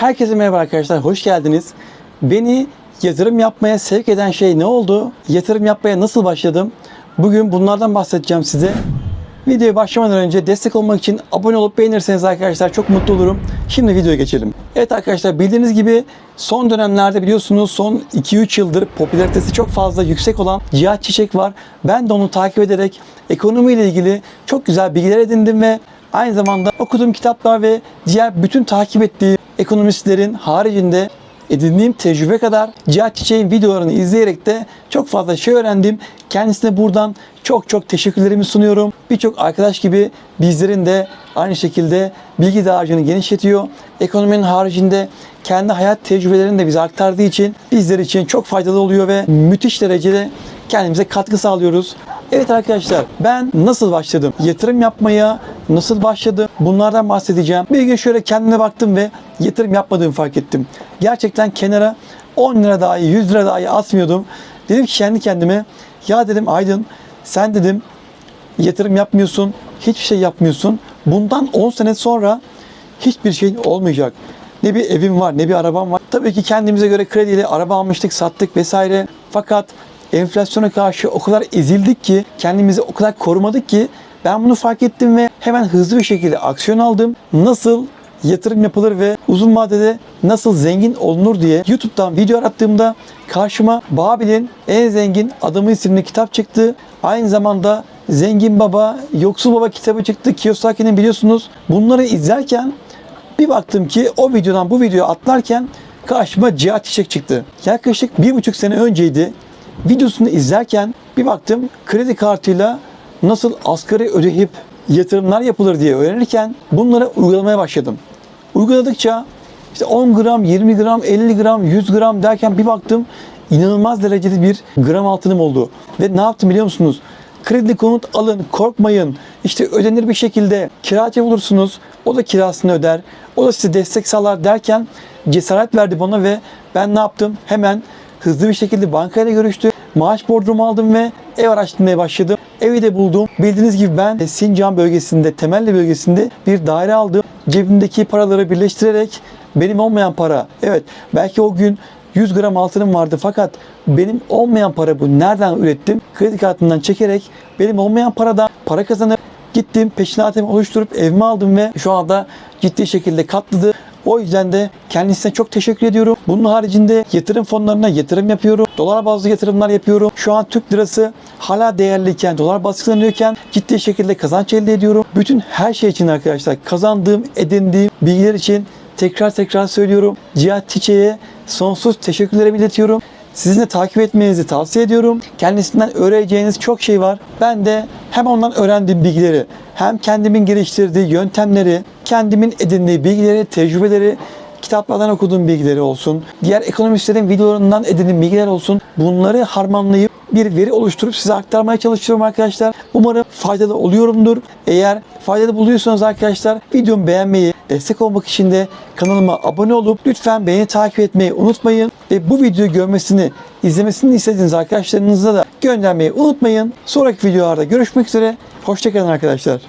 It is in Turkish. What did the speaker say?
Herkese merhaba arkadaşlar, hoş geldiniz. Beni yatırım yapmaya sevk eden şey ne oldu? Yatırım yapmaya nasıl başladım? Bugün bunlardan bahsedeceğim size. Videoya başlamadan önce destek olmak için abone olup beğenirseniz arkadaşlar çok mutlu olurum. Şimdi videoya geçelim. Evet arkadaşlar bildiğiniz gibi son dönemlerde biliyorsunuz son 2-3 yıldır popülaritesi çok fazla yüksek olan Cihat Çiçek var. Ben de onu takip ederek ekonomiyle ilgili çok güzel bilgiler edindim ve aynı zamanda okuduğum kitaplar ve diğer bütün takip ettiğim ekonomistlerin haricinde edindiğim tecrübe kadar Cihat Çiçek'in videolarını izleyerek de çok fazla şey öğrendim. Kendisine buradan çok çok teşekkürlerimi sunuyorum. Birçok arkadaş gibi bizlerin de aynı şekilde bilgi dağarcığını genişletiyor. Ekonominin haricinde kendi hayat tecrübelerini de bize aktardığı için bizler için çok faydalı oluyor ve müthiş derecede kendimize katkı sağlıyoruz. Evet arkadaşlar ben nasıl başladım? Yatırım yapmaya nasıl başladım? Bunlardan bahsedeceğim. Bir gün şöyle kendime baktım ve yatırım yapmadığımı fark ettim. Gerçekten kenara 10 lira dahi 100 lira dahi atmıyordum. Dedim ki kendi kendime ya dedim Aydın sen dedim yatırım yapmıyorsun, hiçbir şey yapmıyorsun. Bundan 10 sene sonra hiçbir şeyin olmayacak. Ne bir evim var, ne bir arabam var. Tabii ki kendimize göre krediyle araba almıştık, sattık vesaire. Fakat enflasyona karşı o kadar ezildik ki, kendimizi o kadar korumadık ki ben bunu fark ettim ve hemen hızlı bir şekilde aksiyon aldım. Nasıl yatırım yapılır ve uzun vadede nasıl zengin olunur diye YouTube'dan video arattığımda karşıma Babil'in en zengin adamı isimli kitap çıktı. Aynı zamanda Zengin Baba, Yoksul Baba kitabı çıktı. Kiyosaki'nin biliyorsunuz. Bunları izlerken bir baktım ki o videodan bu videoya atlarken karşıma Cihat Çiçek çıktı. Yaklaşık bir buçuk sene önceydi. Videosunu izlerken bir baktım kredi kartıyla nasıl asgari ödeyip yatırımlar yapılır diye öğrenirken bunları uygulamaya başladım. Uyguladıkça işte 10 gram, 20 gram, 50 gram, 100 gram derken bir baktım inanılmaz derecede bir gram altınım oldu. Ve ne yaptım biliyor musunuz? Kredi konut alın, korkmayın. İşte ödenir bir şekilde kiracı bulursunuz. O da kirasını öder. O da size destek sağlar derken cesaret verdi bana ve ben ne yaptım? Hemen hızlı bir şekilde bankayla görüştüm. Maaş borcumu aldım ve ev araştırmaya başladım. Evi de buldum. Bildiğiniz gibi ben Sincan bölgesinde, Temelli bölgesinde bir daire aldım. Cebimdeki paraları birleştirerek benim olmayan para. Evet belki o gün 100 gram altınım vardı fakat benim olmayan para bu. Nereden ürettim? Kredi kartından çekerek benim olmayan paradan para kazanıp gittim peşinatımı oluşturup evime aldım ve şu anda ciddi şekilde katladı. O yüzden de kendisine çok teşekkür ediyorum. Bunun haricinde yatırım fonlarına yatırım yapıyorum. Dolar bazlı yatırımlar yapıyorum. Şu an Türk lirası hala değerliyken, dolar baskılanıyorken ciddi şekilde kazanç elde ediyorum. Bütün her şey için arkadaşlar kazandığım, edindiğim bilgiler için tekrar tekrar söylüyorum. Cihat Çiçek'e sonsuz teşekkürlerimi iletiyorum. Sizin de takip etmenizi tavsiye ediyorum. Kendisinden öğreneceğiniz çok şey var. Ben de hem ondan öğrendiğim bilgileri, hem kendimin geliştirdiği yöntemleri, kendimin edindiği bilgileri, tecrübeleri, kitaplardan okuduğum bilgileri olsun, diğer ekonomistlerin videolarından edindiğim bilgiler olsun. Bunları harmanlayıp bir veri oluşturup size aktarmaya çalışıyorum arkadaşlar. Umarım faydalı oluyorumdur. Eğer faydalı buluyorsanız arkadaşlar videomu beğenmeyi, destek olmak için de kanalıma abone olup lütfen beni takip etmeyi unutmayın. Ve bu videoyu görmesini, izlemesini istediğiniz arkadaşlarınıza da göndermeyi unutmayın. Sonraki videolarda görüşmek üzere. Hoşçakalın arkadaşlar.